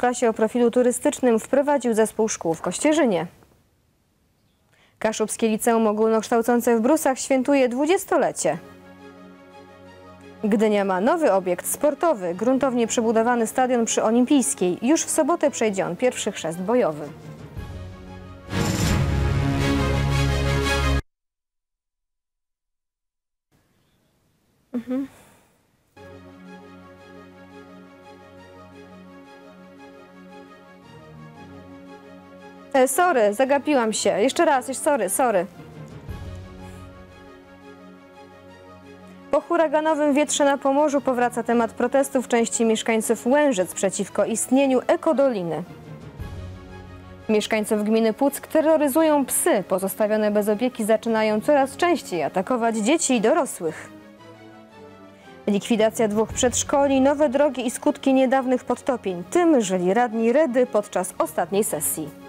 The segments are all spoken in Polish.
klasie o profilu turystycznym wprowadził zespół szkół w Kościerzynie. Kaszubskie Liceum Ogólnokształcące w Brusach świętuje dwudziestolecie. Gdynia ma nowy obiekt sportowy, gruntownie przebudowany stadion przy Olimpijskiej. Już w sobotę przejdzie on pierwszy chrzest bojowy. E, sorry, zagapiłam się. Jeszcze raz, sorry, sorry. Po huraganowym wietrze na Pomorzu powraca temat protestów części mieszkańców Łężyc przeciwko istnieniu ekodoliny. Mieszkańców gminy Puck terroryzują psy. Pozostawione bez opieki zaczynają coraz częściej atakować dzieci i dorosłych. Likwidacja dwóch przedszkoli, nowe drogi i skutki niedawnych podtopień. Tym żyli radni Redy podczas ostatniej sesji.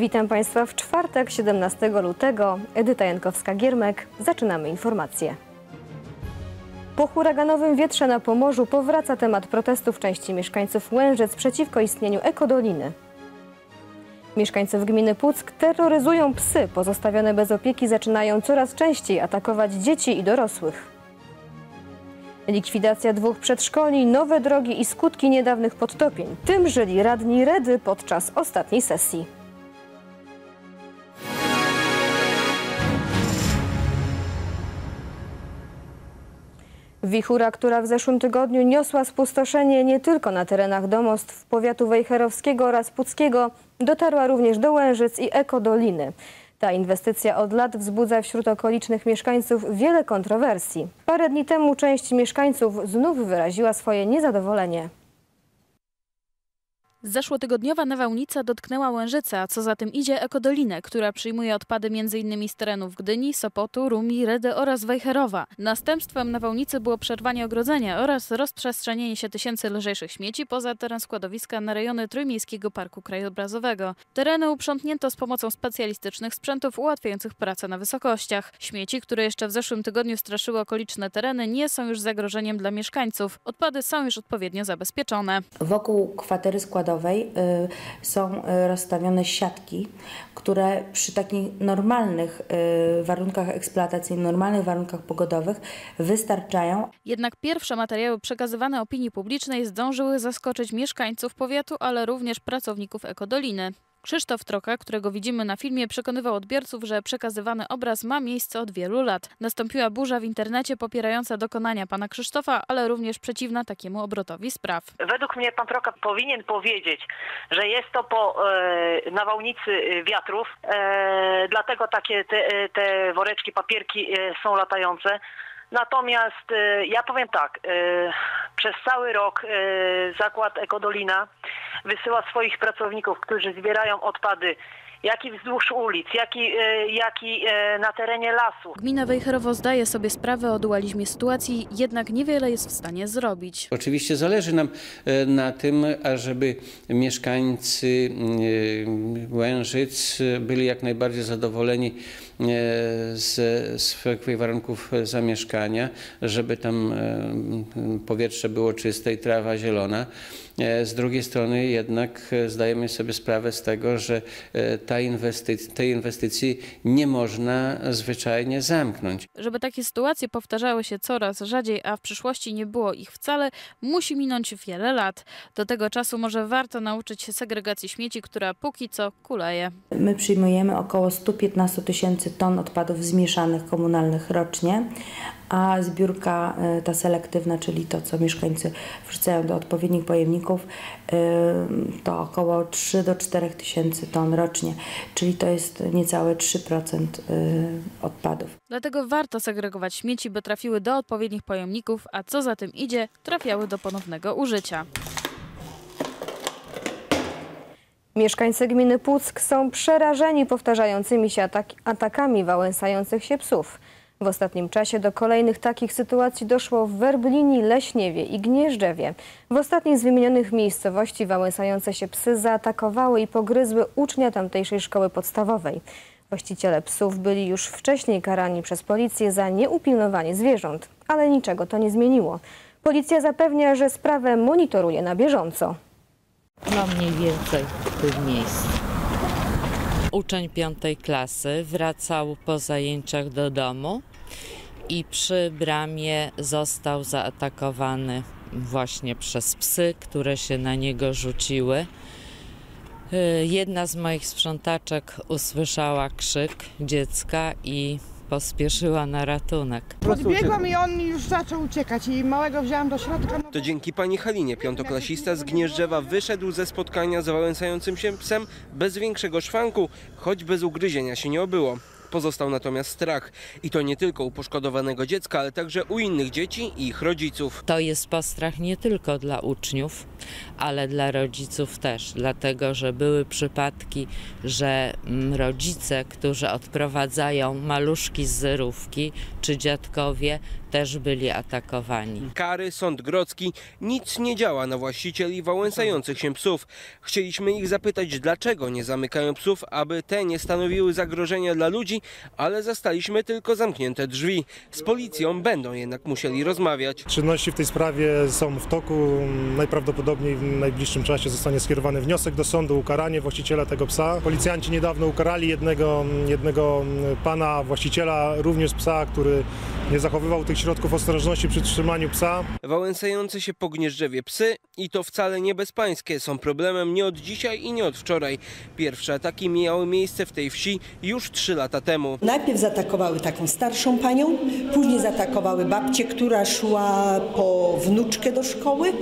Witam Państwa w czwartek, 17 lutego. Edyta Jankowska-Giermek. Zaczynamy informacje. Po huraganowym wietrze na Pomorzu powraca temat protestów części mieszkańców Łężyc przeciwko istnieniu ekodoliny. Mieszkańców gminy Puck terroryzują psy. Pozostawione bez opieki zaczynają coraz częściej atakować dzieci i dorosłych. Likwidacja dwóch przedszkoli, nowe drogi i skutki niedawnych podtopień. Tym żyli radni Redy podczas ostatniej sesji. Wichura, która w zeszłym tygodniu niosła spustoszenie nie tylko na terenach domostw powiatu wejherowskiego oraz puckiego, dotarła również do Łężyc i Ekodoliny. Ta inwestycja od lat wzbudza wśród okolicznych mieszkańców wiele kontrowersji. Parę dni temu część mieszkańców znów wyraziła swoje niezadowolenie. Zeszłotygodniowa nawałnica dotknęła Łężyca, a co za tym idzie Ekodolinę, która przyjmuje odpady m.in. z terenów Gdyni, Sopotu, Rumi, Redy oraz Wejherowa. Następstwem nawałnicy było przerwanie ogrodzenia oraz rozprzestrzenienie się tysięcy lżejszych śmieci poza teren składowiska na rejony Trójmiejskiego Parku Krajobrazowego. Tereny uprzątnięto z pomocą specjalistycznych sprzętów ułatwiających pracę na wysokościach. Śmieci, które jeszcze w zeszłym tygodniu straszyły okoliczne tereny, nie są już zagrożeniem dla mieszkańców. Odpady są już odpowiednio zabezpieczone. Wokół kwatery składowiska y, są y, rozstawione siatki, które przy takich normalnych y, warunkach eksploatacyjnych, normalnych warunkach pogodowych wystarczają. Jednak pierwsze materiały przekazywane opinii publicznej zdążyły zaskoczyć mieszkańców powiatu, ale również pracowników Ekodoliny. Krzysztof Troka, którego widzimy na filmie, przekonywał odbiorców, że przekazywany obraz ma miejsce od wielu lat. Nastąpiła burza w internecie popierająca dokonania pana Krzysztofa, ale również przeciwna takiemu obrotowi spraw. Według mnie pan Troka powinien powiedzieć, że jest to po e, nawałnicy e, wiatrów, e, dlatego takie te, e, te woreczki, papierki e, są latające. Natomiast e, ja powiem tak, e, przez cały rok e, zakład Ekodolina wysyła swoich pracowników, którzy zbierają odpady, jak i wzdłuż ulic, jak i, e, jak i e, na terenie lasu. Gmina Wejherowo zdaje sobie sprawę o dualizmie sytuacji, jednak niewiele jest w stanie zrobić. Oczywiście zależy nam e, na tym, ażeby mieszkańcy Łężyc byli jak najbardziej zadowoleni z swoich warunków zamieszkania, żeby tam powietrze było czyste i trawa zielona. E, Z drugiej strony jednak e, zdajemy sobie sprawę z tego, że e, ta inwestyc- tej inwestycji nie można zwyczajnie zamknąć. Żeby takie sytuacje powtarzały się coraz rzadziej, a w przyszłości nie było ich wcale, musi minąć wiele lat. Do tego czasu może warto nauczyć się segregacji śmieci, która póki co kuleje. My przyjmujemy około 115 tysięcy ton odpadów zmieszanych komunalnych rocznie, a zbiórka y, ta selektywna, czyli to, co mieszkańcy wrzucają do odpowiednich pojemników, y, to około 3 do 4 tysięcy ton rocznie, czyli to jest niecałe 3% y, odpadów. Dlatego warto segregować śmieci, by trafiły do odpowiednich pojemników, a co za tym idzie, trafiały do ponownego użycia. Mieszkańcy gminy Puck są przerażeni powtarzającymi się atak atakami wałęsających się psów. W ostatnim czasie do kolejnych takich sytuacji doszło w Werblini, Leśniewie i Gnieżdżewie. W ostatniej z wymienionych miejscowości wałęsające się psy zaatakowały i pogryzły ucznia tamtejszej szkoły podstawowej. Właściciele psów byli już wcześniej karani przez policję za nieupilnowanie zwierząt, ale niczego to nie zmieniło. Policja zapewnia, że sprawę monitoruje na bieżąco. No mniej więcej w tym miejscu. Uczeń piątej klasy wracał po zajęciach do domu i przy bramie został zaatakowany właśnie przez psy, które się na niego rzuciły. Y, Jedna z moich sprzątaczek usłyszała krzyk dziecka i pospieszyła na ratunek. Podbiegłam i on już zaczął uciekać i małego wzięłam do środka. No, To dzięki pani Halinie piątoklasista z Gnieżdżewa wyszedł ze spotkania z wałęsającym się psem bez większego szwanku, choć bez ugryzienia się nie obyło. Pozostał natomiast strach i to nie tylko u poszkodowanego dziecka, ale także u innych dzieci i ich rodziców. To jest postrach nie tylko dla uczniów, ale dla rodziców też, dlatego że były przypadki, że mm, rodzice, którzy odprowadzają maluszki z zerówki, czy dziadkowie, też byli atakowani. Kary, sąd grodzki, nic nie działa na właścicieli wałęsających się psów. Chcieliśmy ich zapytać, dlaczego nie zamykają psów, aby te nie stanowiły zagrożenia dla ludzi, ale zastaliśmy tylko zamknięte drzwi. Z policją będą jednak musieli rozmawiać. Czynności w tej sprawie są w toku. Najprawdopodobniej w najbliższym czasie zostanie skierowany wniosek do sądu, ukaranie właściciela tego psa. Policjanci niedawno ukarali jednego, jednego pana właściciela, również psa, który nie zachowywał tych środków ostrożności przy trzymaniu psa. Wałęsające się po Gnieżdżewie psy i to wcale nie bezpańskie są problemem nie od dzisiaj i nie od wczoraj. Pierwsze ataki miały miejsce w tej wsi już trzy lata temu. Najpierw zaatakowały taką starszą panią, później zaatakowały babcię, która szła po wnuczkę do szkoły,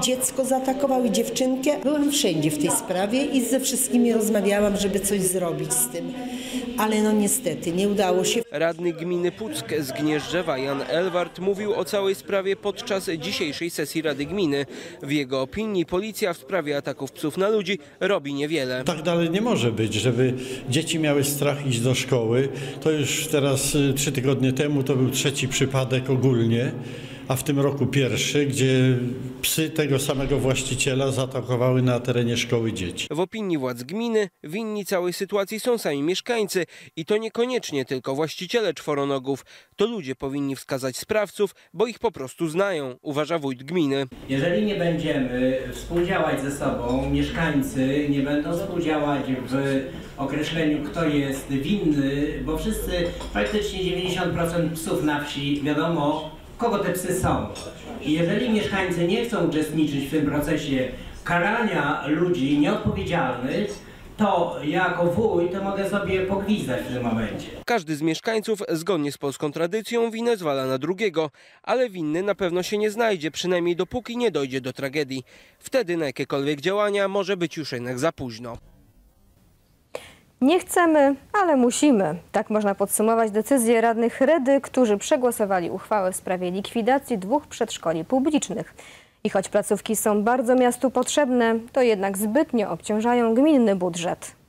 dziecko zaatakowały dziewczynkę. Byłam wszędzie w tej sprawie i ze wszystkimi rozmawiałam, żeby coś zrobić z tym. Ale no niestety nie udało się. Radny gminy Puck z Gnieżdżewa Jan Elwart mówił o całej sprawie podczas dzisiejszej sesji Rady Gminy. W jego opinii policja w sprawie ataków psów na ludzi robi niewiele. Tak dalej nie może być, żeby dzieci miały strach iść do szkoły. To już teraz y, trzy tygodnie temu to był trzeci przypadek ogólnie. A w tym roku pierwszy, gdzie psy tego samego właściciela zaatakowały na terenie szkoły dzieci. W opinii władz gminy winni całej sytuacji są sami mieszkańcy i to niekoniecznie tylko właściciele czworonogów. To ludzie powinni wskazać sprawców, bo ich po prostu znają, uważa wójt gminy. Jeżeli nie będziemy współdziałać ze sobą, mieszkańcy nie będą współdziałać w określeniu, kto jest winny, bo wszyscy, praktycznie 90% psów na wsi wiadomo, kogo te psy są. I jeżeli mieszkańcy nie chcą uczestniczyć w tym procesie karania ludzi nieodpowiedzialnych, to jako wójt to mogę sobie pogwizdać w tym momencie. Każdy z mieszkańców zgodnie z polską tradycją winę zwala na drugiego, ale winny na pewno się nie znajdzie, przynajmniej dopóki nie dojdzie do tragedii. Wtedy na jakiekolwiek działania może być już jednak za późno. Nie chcemy, ale musimy. Tak można podsumować decyzję radnych Redy, którzy przegłosowali uchwałę w sprawie likwidacji dwóch przedszkoli publicznych. I choć placówki są bardzo miastu potrzebne, to jednak zbytnio obciążają gminny budżet.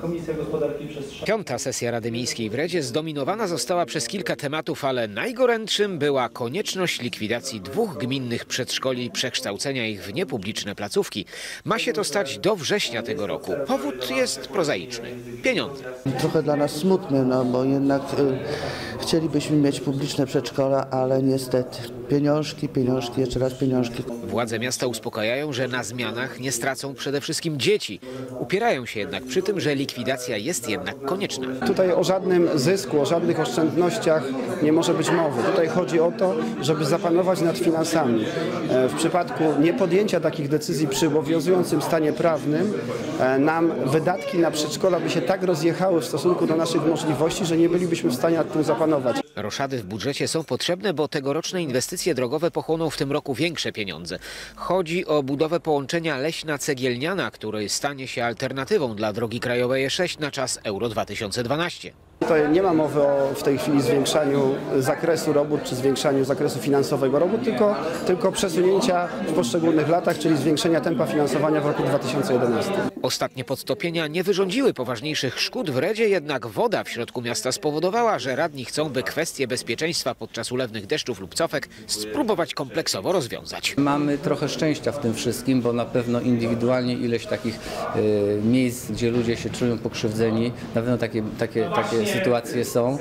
Komisja Gospodarki Przestrzeni. Piąta sesja Rady Miejskiej w Redzie zdominowana została przez kilka tematów, ale najgorętszym była konieczność likwidacji dwóch gminnych przedszkoli i przekształcenia ich w niepubliczne placówki. Ma się to stać do września tego roku. Powód jest prozaiczny. Pieniądze. Trochę dla nas smutny, no bo jednak y, chcielibyśmy mieć publiczne przedszkola, ale niestety pieniążki, pieniążki, jeszcze raz pieniążki. Władze miasta uspokajają, że na zmianach nie stracą przede wszystkim dzieci. Upierają się jednak przy tym, że likwidacja jest jednak konieczna. Tutaj o żadnym zysku, o żadnych oszczędnościach nie może być mowy. Tutaj chodzi o to, żeby zapanować nad finansami. E, W przypadku niepodjęcia takich decyzji przy obowiązującym stanie prawnym e, nam wydatki na przedszkola by się tak rozjechały w stosunku do naszych możliwości, że nie bylibyśmy w stanie nad tym zapanować. Roszady w budżecie są potrzebne, bo tegoroczne inwestycje drogowe pochłoną w tym roku większe pieniądze. Chodzi o budowę połączenia Leśna-Cegielniana, który stanie się alternatywą dla drogi krajowej E6 na czas Euro 2012. Tutaj nie ma mowy o w tej chwili zwiększaniu zakresu robót czy zwiększaniu zakresu finansowego robót, tylko, tylko przesunięcia w poszczególnych latach, czyli zwiększenia tempa finansowania w roku 2011. Ostatnie podtopienia nie wyrządziły poważniejszych szkód w Redzie, jednak woda w środku miasta spowodowała, że radni chcą, by kwestie bezpieczeństwa podczas ulewnych deszczów lub cofek spróbować kompleksowo rozwiązać. Mamy trochę szczęścia w tym wszystkim, bo na pewno indywidualnie ileś takich y, miejsc, gdzie ludzie się czują pokrzywdzeni, na pewno takie, takie, takie sytuacje są.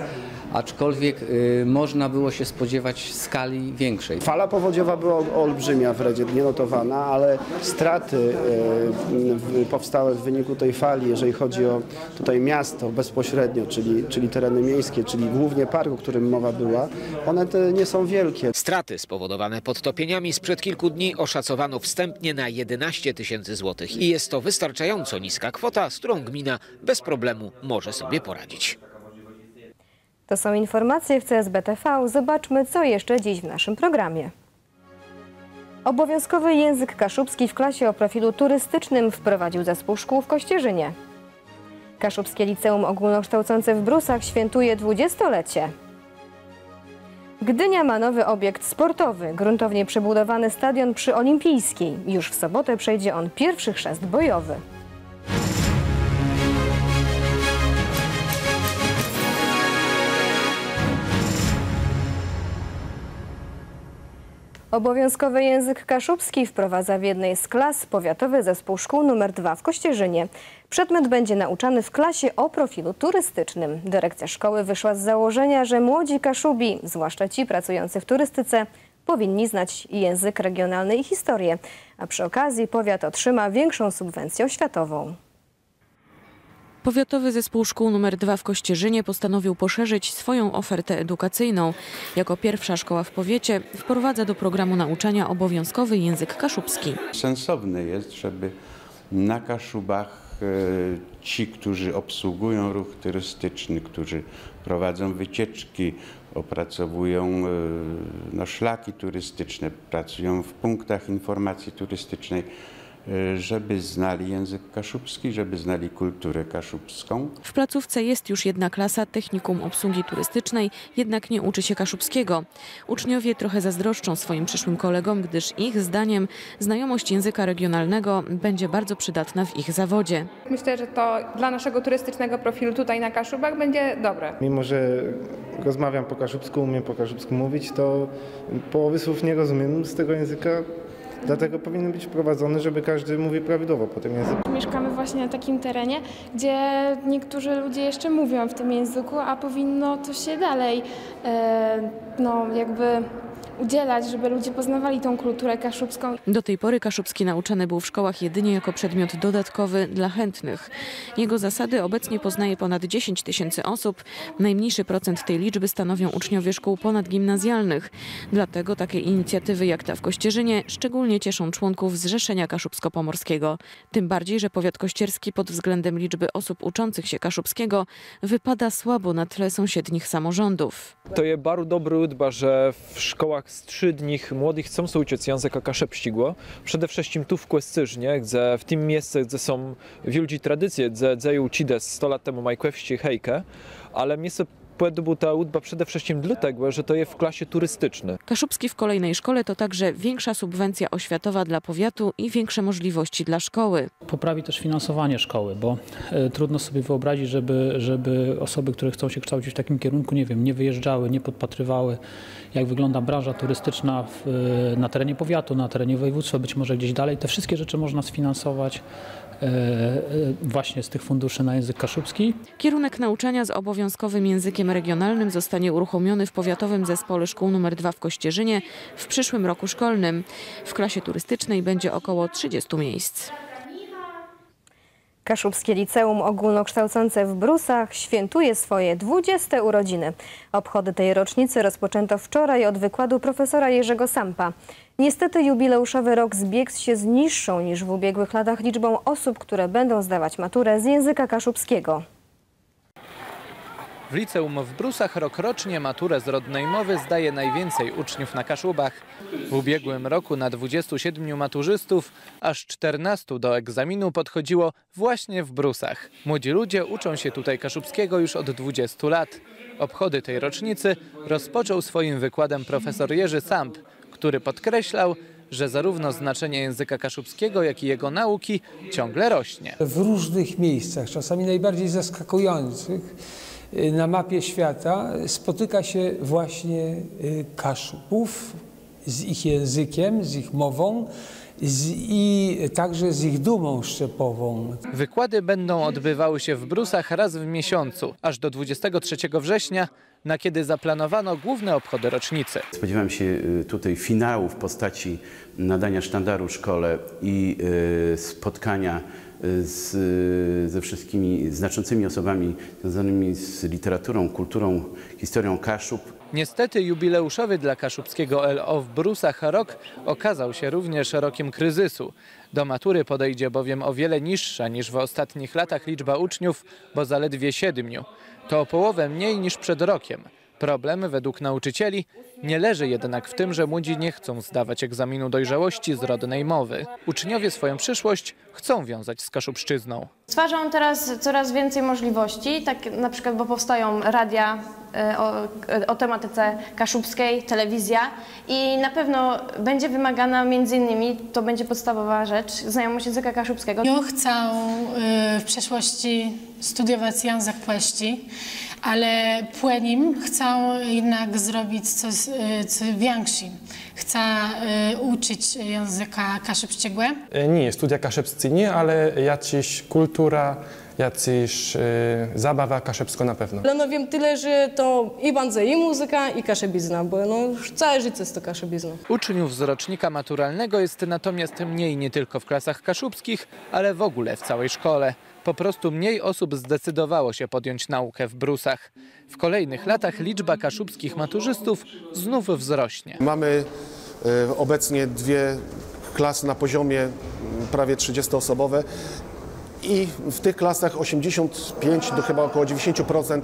Aczkolwiek y, można było się spodziewać skali większej. Fala powodziowa była olbrzymia w Redzie, nienotowana, ale straty y, powstałe w wyniku tej fali, jeżeli chodzi o tutaj miasto bezpośrednio, czyli, czyli tereny miejskie, czyli głównie park, o którym mowa była, one te nie są wielkie. Straty spowodowane podtopieniami sprzed kilku dni oszacowano wstępnie na 11 tysięcy złotych i jest to wystarczająco niska kwota, z którą gmina bez problemu może sobie poradzić. To są informacje w CSB TV. Zobaczmy, co jeszcze dziś w naszym programie. Obowiązkowy język kaszubski w klasie o profilu turystycznym wprowadził zespół szkół w Kościerzynie. Kaszubskie Liceum Ogólnokształcące w Brusach świętuje dwudziestolecie. Gdynia ma nowy obiekt sportowy, gruntownie przebudowany stadion przy Olimpijskiej. Już w sobotę przejdzie on pierwszy chrzest bojowy. Obowiązkowy język kaszubski wprowadza w jednej z klas powiatowy zespół szkół nr 2 w Kościerzynie. Przedmiot będzie nauczany w klasie o profilu turystycznym. Dyrekcja szkoły wyszła z założenia, że młodzi kaszubi, zwłaszcza ci pracujący w turystyce, powinni znać język regionalny i historię, a przy okazji powiat otrzyma większą subwencję oświatową. Powiatowy Zespół Szkół nr 2 w Kościerzynie postanowił poszerzyć swoją ofertę edukacyjną. Jako pierwsza szkoła w powiecie wprowadza do programu nauczania obowiązkowy język kaszubski. Sensowne jest, żeby na Kaszubach e, ci, którzy obsługują ruch turystyczny, którzy prowadzą wycieczki, opracowują e, no, szlaki turystyczne, pracują w punktach informacji turystycznej, żeby znali język kaszubski, żeby znali kulturę kaszubską. W placówce jest już jedna klasa technikum obsługi turystycznej, jednak nie uczy się kaszubskiego. Uczniowie trochę zazdroszczą swoim przyszłym kolegom, gdyż ich zdaniem znajomość języka regionalnego będzie bardzo przydatna w ich zawodzie. Myślę, że to dla naszego turystycznego profilu tutaj na Kaszubach będzie dobre. Mimo, że rozmawiam po kaszubsku, umiem po kaszubsku mówić, to połowy słów nie rozumiem z tego języka. Dlatego powinien być wprowadzony, żeby każdy mówił prawidłowo po tym języku. Mieszkamy właśnie na takim terenie, gdzie niektórzy ludzie jeszcze mówią w tym języku, a powinno to się dalej e, no, jakby udzielać, żeby ludzie poznawali tą kulturę kaszubską. Do tej pory kaszubski nauczany był w szkołach jedynie jako przedmiot dodatkowy dla chętnych. Jego zasady obecnie poznaje ponad 10 tysięcy osób. Najmniejszy procent tej liczby stanowią uczniowie szkół ponadgimnazjalnych. Dlatego takie inicjatywy jak ta w Kościerzynie szczególnie cieszą członków Zrzeszenia Kaszubsko-Pomorskiego. Tym bardziej, że powiat kościerski pod względem liczby osób uczących się kaszubskiego wypada słabo na tle sąsiednich samorządów. To je bardzo dobry udba, że w szkołach středních młodych chcą se uczyć języka kaszepścigło. Przede wszystkim tu w Kłescyżnie, gdzie w tym miejscu, gdzie są wielkie tradycje, gdzie, gdzie uczyć 100 lat temu majkwewści hejkę, ale miejsce była ta udba przede wszystkim dlatego, że to jest w klasie turystycznej. Kaszubski w kolejnej szkole to także większa subwencja oświatowa dla powiatu i większe możliwości dla szkoły. Poprawi też finansowanie szkoły, bo e, trudno sobie wyobrazić, żeby, żeby osoby, które chcą się kształcić w takim kierunku, nie wiem, nie wyjeżdżały, nie podpatrywały, jak wygląda branża turystyczna w, e, na terenie powiatu, na terenie województwa, być może gdzieś dalej. Te wszystkie rzeczy można sfinansować właśnie z tych funduszy na język kaszubski. Kierunek nauczania z obowiązkowym językiem regionalnym zostanie uruchomiony w Powiatowym Zespole Szkół nr 2 w Kościerzynie w przyszłym roku szkolnym. W klasie turystycznej będzie około 30 miejsc. Kaszubskie Liceum Ogólnokształcące w Brusach świętuje swoje 20 urodziny. Obchody tej rocznicy rozpoczęto wczoraj od wykładu profesora Jerzego Sampa. Niestety jubileuszowy rok zbiegł się z niższą niż w ubiegłych latach liczbą osób, które będą zdawać maturę z języka kaszubskiego. W liceum w Brusach rokrocznie maturę z rodnej mowy zdaje najwięcej uczniów na Kaszubach. W ubiegłym roku na 27 maturzystów aż 14 do egzaminu podchodziło właśnie w Brusach. Młodzi ludzie uczą się tutaj kaszubskiego już od 20 lat. Obchody tej rocznicy rozpoczął swoim wykładem profesor Jerzy Samp, który podkreślał, że zarówno znaczenie języka kaszubskiego, jak i jego nauki ciągle rośnie. W różnych miejscach, czasami najbardziej zaskakujących, na mapie świata spotyka się właśnie y, Kaszubów z ich językiem, z ich mową z, i także z ich dumą szczepową. Wykłady będą odbywały się w Brusach raz w miesiącu, aż do 23 września, na kiedy zaplanowano główne obchody rocznicy. Spodziewam się y, tutaj finału w postaci nadania sztandaru szkole i y, spotkania y, z, ze wszystkimi znaczącymi osobami związanymi z literaturą, kulturą, historią Kaszub. Niestety jubileuszowy dla kaszubskiego LO w Brusach rok okazał się również rokiem kryzysu. Do matury podejdzie bowiem o wiele niższa niż w ostatnich latach liczba uczniów, bo zaledwie siedmiu. To o połowę mniej niż przed rokiem. Problem według nauczycieli nie leży jednak w tym, że młodzi nie chcą zdawać egzaminu dojrzałości z rodnej mowy. Uczniowie swoją przyszłość chcą wiązać z kaszubszczyzną. Stwarza on teraz coraz więcej możliwości, tak na przykład, bo powstają radia e, o, o tematyce kaszubskiej, telewizja i na pewno będzie wymagana między innymi, to będzie podstawowa rzecz, znajomość języka kaszubskiego. Ja chcę y, w przyszłości studiować język płeszci, ale po nim chcę jednak zrobić coś, y, coś większe. Chcę y, uczyć języka kaszubskiego. Nie, studia kaszubscy nie, ale jakaś kultura, jakaś y, zabawa kaszubsko na pewno. Ale no wiem tyle, że to i bandzę, i muzyka, i kaszebizna, bo no już całe życie jest to kaszebizna. Uczniów z rocznika maturalnego jest natomiast mniej nie tylko w klasach kaszubskich, ale w ogóle w całej szkole. Po prostu mniej osób zdecydowało się podjąć naukę w Brusach. W kolejnych latach liczba kaszubskich maturzystów znów wzrośnie. Mamy e, obecnie dwie klasy na poziomie prawie 30-osobowe. I w tych klasach 85 do chyba około 90%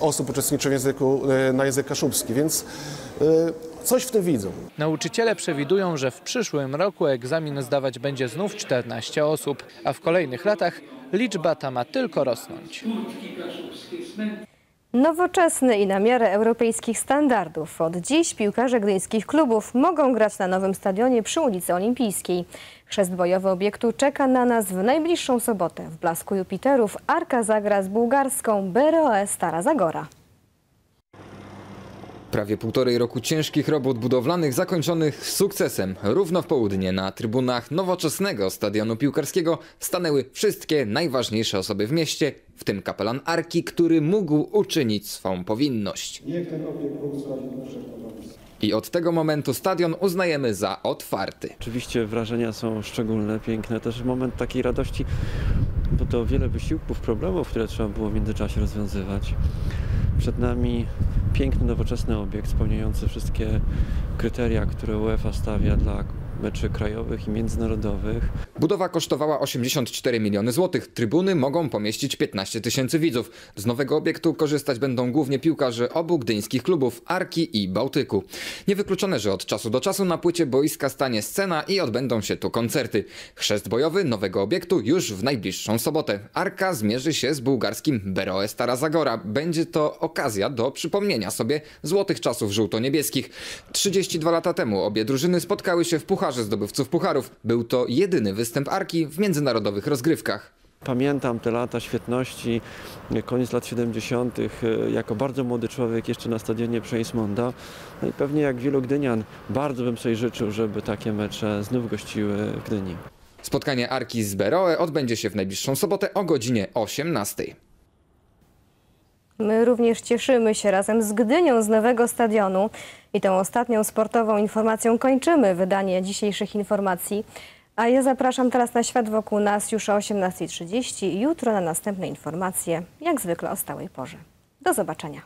osób uczestniczy w języku, e, na język kaszubski, więc e, coś w tym widzą. Nauczyciele przewidują, że w przyszłym roku egzamin zdawać będzie znów 14 osób, a w kolejnych latach liczba ta ma tylko rosnąć. Nowoczesny i na miarę europejskich standardów. Od dziś piłkarze gdyńskich klubów mogą grać na nowym stadionie przy ulicy Olimpijskiej. Chrzest bojowy obiektu czeka na nas w najbliższą sobotę. W Blasku Jupiterów Arka zagra z bułgarską BROE Stara Zagora. Prawie półtorej roku ciężkich robót budowlanych zakończonych sukcesem. Równo w południe na trybunach nowoczesnego stadionu piłkarskiego stanęły wszystkie najważniejsze osoby w mieście, w tym kapelan Arki, który mógł uczynić swą powinność. Niech ten obiekt błogosławi I od tego momentu stadion uznajemy za otwarty. Oczywiście wrażenia są szczególne, piękne, też moment takiej radości, bo to wiele wysiłków, problemów, które trzeba było w międzyczasie rozwiązywać. Przed nami piękny, nowoczesny obiekt spełniający wszystkie kryteria, które UEFA stawia dla meczy krajowych i międzynarodowych. Budowa kosztowała 84 miliony złotych. Trybuny mogą pomieścić 15 tysięcy widzów. Z nowego obiektu korzystać będą głównie piłkarze obu gdyńskich klubów Arki i Bałtyku. Niewykluczone, że od czasu do czasu na płycie boiska stanie scena i odbędą się tu koncerty. Chrzest bojowy nowego obiektu już w najbliższą sobotę. Arka zmierzy się z bułgarskim Beroe Stara Zagora. Będzie to okazja do przypomnienia sobie złotych czasów żółto-niebieskich. 32 lata temu obie drużyny spotkały się w pucharze zdobywców pucharów. Był to jedyny występ Arki w międzynarodowych rozgrywkach. Pamiętam te lata świetności, koniec lat 70. jako bardzo młody człowiek jeszcze na stadionie Przeismonda. No i pewnie jak wielu Gdynian bardzo bym sobie życzył, żeby takie mecze znów gościły w Gdyni. Spotkanie Arki z Beroe odbędzie się w najbliższą sobotę o godzinie 18. My również cieszymy się razem z Gdynią z nowego stadionu i tą ostatnią sportową informacją kończymy wydanie dzisiejszych informacji. A ja zapraszam teraz na świat wokół nas już o 18.30 jutro na następne informacje, jak zwykle o stałej porze. Do zobaczenia.